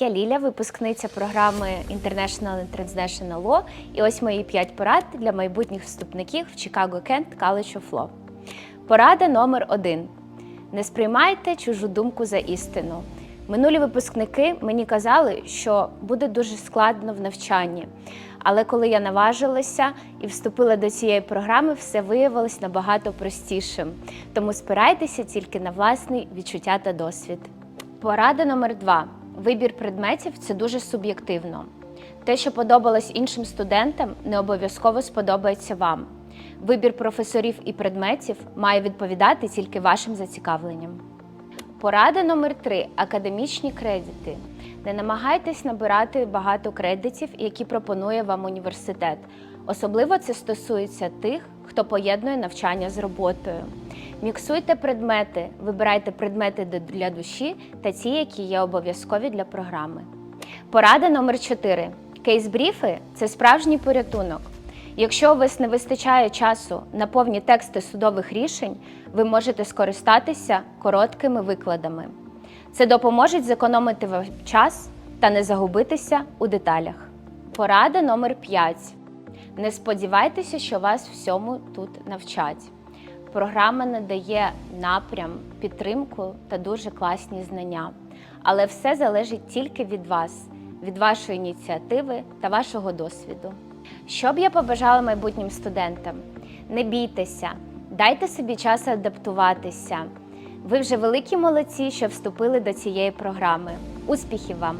Я Ліля, випускниця програми International and Transnational Law, і ось мої 5 порад для майбутніх вступників в Chicago Kent College of Law. Порада номер один: не сприймайте чужу думку за істину. Минулі випускники мені казали, що буде дуже складно в навчанні. Але коли я наважилася і вступила до цієї програми, все виявилось набагато простішим. Тому спирайтеся тільки на власні відчуття та досвід. Порада номер два: вибір предметів це дуже суб'єктивно. Те, що подобалось іншим студентам, не обов'язково сподобається вам. Вибір професорів і предметів має відповідати тільки вашим зацікавленням. Порада номер три академічні кредити. Не намагайтесь набирати багато кредитів, які пропонує вам університет. Особливо це стосується тих, хто поєднує навчання з роботою. Міксуйте предмети, вибирайте предмети для душі та ті, які є обов'язкові для програми. Порада номер 4. Кейс-бріфи це справжній порятунок. Якщо у вас не вистачає часу на повні тексти судових рішень, ви можете скористатися короткими викладами. Це допоможе зекономити час та не загубитися у деталях. Порада номер 5. Не сподівайтеся, що вас всьому тут навчать. Програма надає напрям, підтримку та дуже класні знання. Але все залежить тільки від вас, від вашої ініціативи та вашого досвіду. Що б я побажала майбутнім студентам? Не бійтеся, дайте собі час адаптуватися. Ви вже великі молодці, що вступили до цієї програми. Успіхів вам!